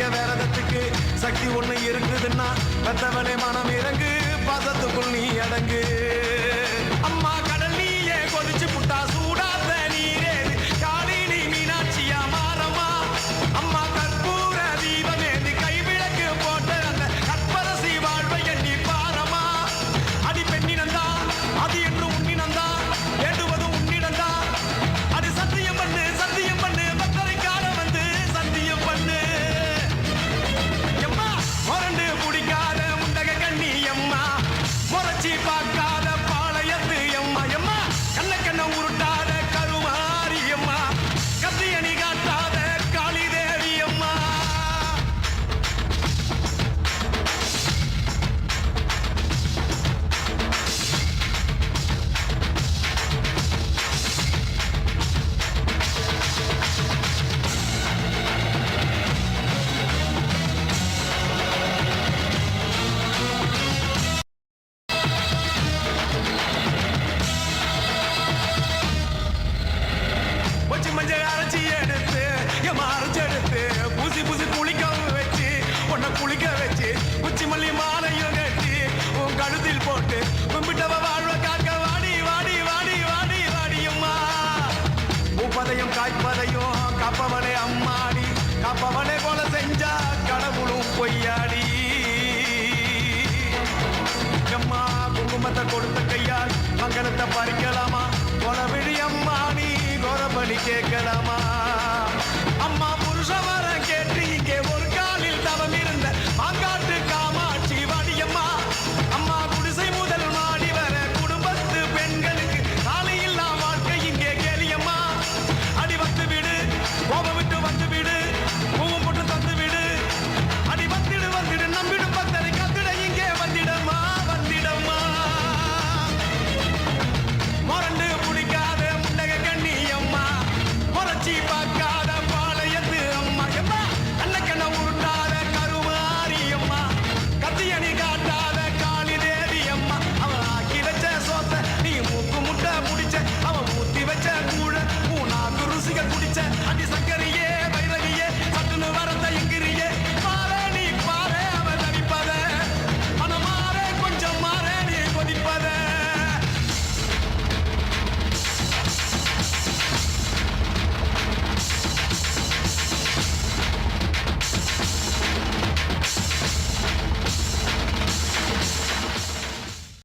பெரிய வேரதத்துக்கு சக்தி ஒண்ணு இருக்குதுன்னா பெத்தவனே மனம் இறங்கு. பாசத்துக்குள் நீ அடங்கு. அடிச்சு எடுத்து என் மறைச்செடுத்து புசி புசி குளிக்கவும் வச்சு உன்னை குளிக்க வச்சு உச்சி மல்லி மாலையும் கட்டி உன் கழுத்தில் போட்டு கும்பிட்டவ வாழ்வ காக்க வாடி வாடி வாடி வாடி வாடியம்மா முப்பதையும் காய்ப்பதையும் காப்பவனே அம்மாடி காப்பவனே போல செஞ்சா கடவுளும் பொய்யாடி. அம்மா குங்குமத்தை கொடுத்த கையால் மங்களத்தை பறிக்கலாம் పలికే గలమా